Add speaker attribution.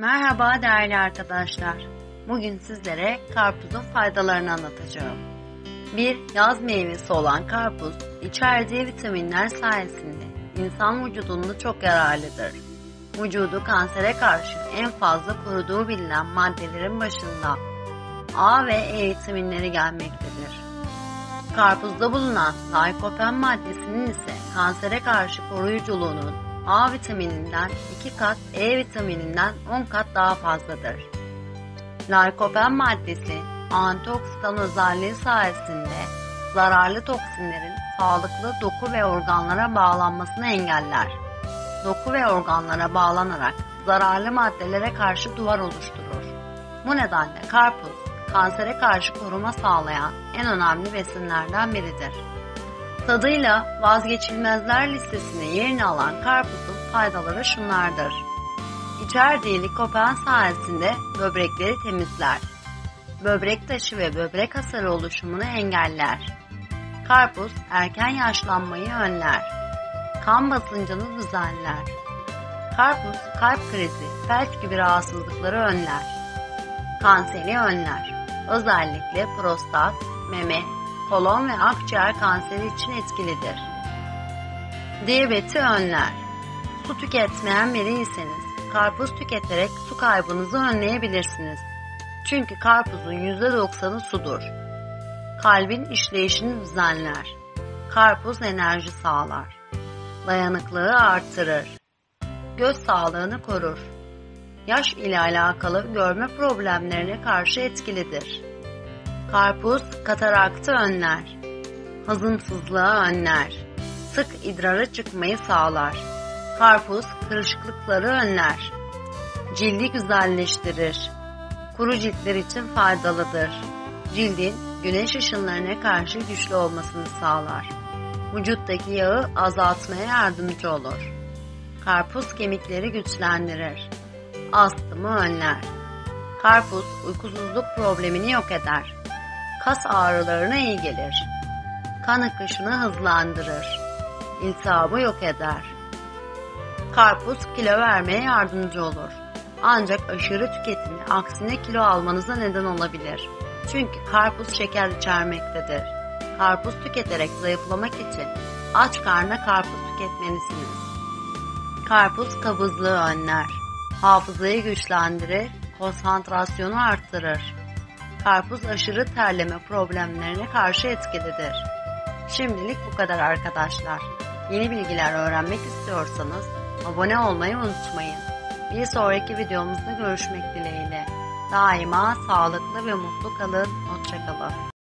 Speaker 1: Merhaba değerli arkadaşlar. Bugün sizlere karpuzun faydalarını anlatacağım. Bir yaz meyvesi olan karpuz, içerdiği vitaminler sayesinde insan vücudunda çok yararlıdır. Vücudu kansere karşı en fazla koruduğu bilinen maddelerin başında A ve E vitaminleri gelmektedir. Karpuzda bulunan lykopen maddesinin ise kansere karşı koruyuculuğunun A vitamininden 2 kat, E vitamininden 10 kat daha fazladır. Lykopen maddesi antioksidan özelliği sayesinde zararlı toksinlerin sağlıklı doku ve organlara bağlanmasını engeller. Doku ve organlara bağlanarak zararlı maddelere karşı duvar oluşturur. Bu nedenle karpuz, kansere karşı koruma sağlayan en önemli besinlerden biridir. Tadıyla vazgeçilmezler listesine yerini alan karpuzun faydaları şunlardır. İçerdiği likopen sayesinde böbrekleri temizler. Böbrek taşı ve böbrek hasarı oluşumunu engeller. Karpuz erken yaşlanmayı önler. Kan basıncını düzenler. Karpuz kalp krizi, felç gibi rahatsızlıkları önler. Kanseri önler. Özellikle prostat, meme, kolon ve akciğer kanseri için etkilidir. Diyabeti önler. Su tüketmeyen biriyseniz karpuz tüketerek su kaybınızı önleyebilirsiniz. Çünkü karpuzun %90'ı sudur. Kalbin işleyişini düzenler. Karpuz enerji sağlar. Dayanıklığı artırır. Göz sağlığını korur. Yaş ile alakalı görme problemlerine karşı etkilidir. Karpuz kataraktı önler. Hazımsızlığı önler. Sık idrara çıkmayı sağlar. Karpuz kırışıklıkları önler. Cildi güzelleştirir. Kuru ciltler için faydalıdır. Cildin güneş ışınlarına karşı güçlü olmasını sağlar. Vücuttaki yağı azaltmaya yardımcı olur. Karpuz kemikleri güçlendirir. Astımı önler. Karpuz uykusuzluk problemini yok eder. Kas ağrılarına iyi gelir. Kan akışını hızlandırır. İltihabı yok eder. Karpuz kilo vermeye yardımcı olur. Ancak aşırı tüketimi aksine kilo almanıza neden olabilir. Çünkü karpuz şeker içermektedir. Karpuz tüketerek zayıflamak için aç karnına karpuz tüketmelisiniz. Karpuz kabızlığı önler. Hafızayı güçlendirir, konsantrasyonu arttırır. Karpuz aşırı terleme problemlerine karşı etkilidir. Şimdilik bu kadar arkadaşlar. Yeni bilgiler öğrenmek istiyorsanız abone olmayı unutmayın. Bir sonraki videomuzda görüşmek dileğiyle. Daima sağlıklı ve mutlu kalın. Hoşçakalın.